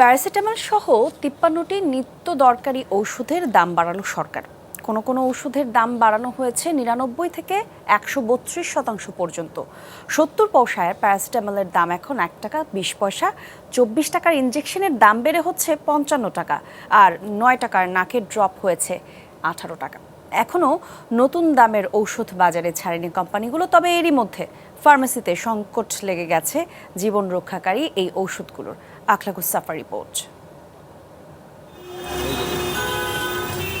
Paracetamol সহ তিপ্পান্নটি নিত্য দরকারি ঔষধের দাম বাড়ালো সরকার। কোনো কোনো ওষুধের দাম বাড়ানো হয়েছে নিরানব্বই থেকে একশো বত্রিশ শতাংশ পর্যন্ত। সত্তর পয়সায় প্যারাসিটামলের দাম এখন এক টাকা বিশ পয়সা, চব্বিশ টাকার ইঞ্জেকশনের দাম বেড়ে হচ্ছে পঞ্চান্ন টাকা, আর নয় টাকার নাকের ড্রপ হয়েছে আঠারো টাকা। এখনও নতুন দামের ঔষধ বাজারে ছাড়েনি কোম্পানিগুলো, তবে এরই মধ্যে ফার্মেসিতে সংকট লেগে গেছে জীবন রক্ষাকারী এই ঔষধগুলোর। রিপোর্ট।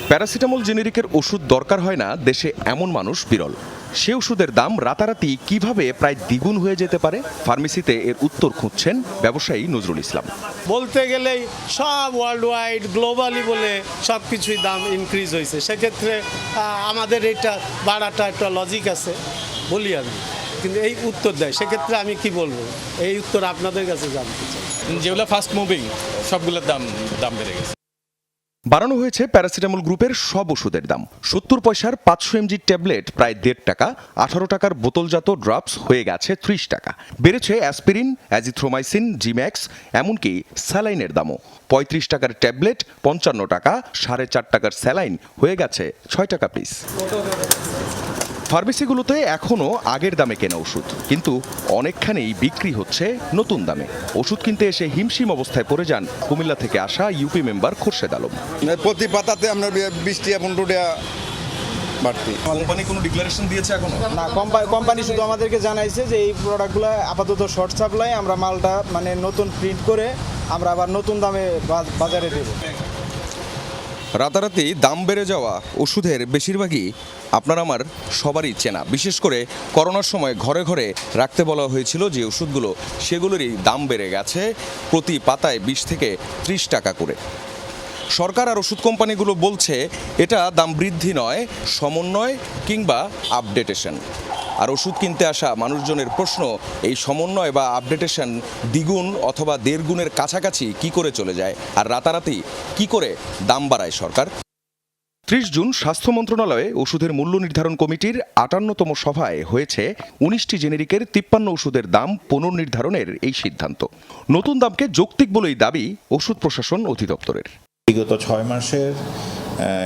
প্যারাসিটামল জেনেরিকের ওষুধ দরকার হয় না দেশে এমন মানুষ বিরল। সে ওষুধের দাম রাতারাতি কীভাবে প্রায় দ্বিগুণ হয়ে যেতে পারে? ফার্মেসিতে এর উত্তর খুঁজছেন ব্যবসায়ী নজরুল ইসলাম। বলতে গেলেই সব ওয়ার্ল্ড ওয়াইড গ্লোবালি বলে সব কিছুই দাম ইনক্রিজ হয়েছে। সেক্ষেত্রে আমাদের এটা বাড়াটা একটা লজিক আছে বলি আমি। কিন্তু এই উত্তর দেয়। সেক্ষেত্রে আমি কি বলব? এই উত্তর আপনাদের কাছে জানতে চাই। যেগুলো ফাস্ট মুভিং সবগুলোর দাম দাম বেড়ে গেছে। বাড়ানো হয়েছে প্যারাসিটামল গ্রুপের সব ওষুধের দাম। সত্তর পয়সার পাঁচশো এমজি ট্যাবলেট, প্রায় দেড় টাকা। আঠারো টাকার বোতলজাত ড্রপস হয়ে গেছে ত্রিশ টাকা। বেড়েছে অ্যাসপিরিন, অ্যাজিথ্রোমাইসিন, জিম্যাক্স, এমনকি স্যালাইনের দামও। পঁয়ত্রিশ টাকার ট্যাবলেট, পঞ্চান্ন টাকা। সাড়ে চার টাকার স্যালাইন হয়ে গেছে ছয় টাকা পিস। ফার্মেসিগুলোতে এখনও আগের দামে কেনা ওষুধ কিন্তু অনেকখানেই বিক্রি হচ্ছে নতুন দামে। ওষুধ কিনতে এসে হিমশিম অবস্থায় পড়ে যান কুমিল্লা থেকে আসা ইউপি মেম্বার খোরশেদ আলম। প্রতি পাতাতে আমরা বিশ টাকা পনেরো টাকা বাড়তি। কোম্পানি কোনো ডিক্লারেশন দিয়েছে এখনও? না কোম্পানি কোম্পানি শুধু আমাদেরকে জানাইছে যে এই প্রোডাক্টগুলো আপাতত শর্ট সাপ্লাই আমরা মালটা মানে নতুন প্রিন্ট করে আমরা আবার নতুন দামে বাজ- বাজারে দেবো। রাতারাতি দাম বেড়ে যাওয়া ওষুধের বেশিরভাগই আপনার আমার সবারই চেনা। বিশেষ করে করোনার সময় ঘরে ঘরে রাখতে বলা হয়েছিল যে ওষুধগুলো, সেগুলোরই দাম বেড়ে গেছে প্রতি পাতায় বিশ থেকে ত্রিশ টাকা করে। সরকার আর ওষুধ কোম্পানিগুলো বলছে, এটা দাম বৃদ্ধি নয়, সমন্বয় কিংবা আপডেটেশন। আর ওষুধ কিনতে আসা মানুষজনের প্রশ্ন এই সমন্বয় বা আপডেটেশন দ্বিগুণ অথবা দেড় গুণের কাছাকাছি কি করে চলে যায়? আর রাতারাতি কি করে দাম বাড়ায় সরকার? ত্রিশ জুন স্বাস্থ্য মন্ত্রণালয়ে ওষুধের মূল্য নির্ধারণ কমিটির আটান্নতম সভায় হয়েছে উনিশটি জেনেরিকের তিপ্পান্ন ওষুধের দাম পুনর্নির্ধারণের এই সিদ্ধান্ত। নতুন দামকে যৌক্তিক বলেই দাবি ওষুধ প্রশাসন অধিদপ্তরের। বিগত ছয় মাসের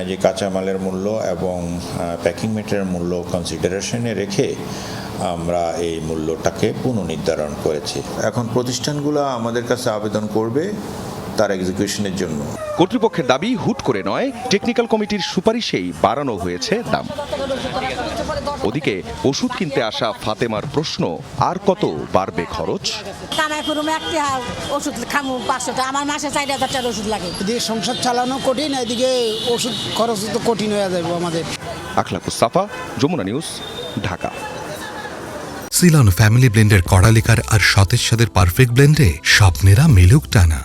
যে কাঁচামালের মূল্য এবং প্যাকিং মেটেরিয়াল মূল্য কনসিডারেশনে রেখে আমরা এই মূল্যটাকে পুনর্নির্ধারণ করেছি। এখন প্রতিষ্ঠানগুলো আমাদের কাছে আবেদন করবে তার এক্সিকিউশনের জন্য। কর্তৃপক্ষের দাবি হুট করে নয় টেকনিক্যাল কমিটির সুপারিশেই বাড়ানো হয়েছে দাম। ওদিকে ওষুধ কিনতে আসা ফাতেমার প্রশ্ন আর কত বাড়বে খরচ? কামাই করুম একটি ওষুধ খামু পাঁচশোটা। আমার মাসে চার হাজার টাকার ওষুধ লাগে। এদিকে সংসার চালানো কঠিন এদিকে ওষুধ খরচ তো কঠিন হয়ে যাবে আমাদের। আখলাকুস সাফা যমুনা নিউজ ঢাকা। সিলন ফ্যামিলি ব্লেন্ডের কড়ালিকার আর সতেজ সাদের পারফেক্ট ব্লেন্ডে স্বপ্নেরা মিলুক টানা।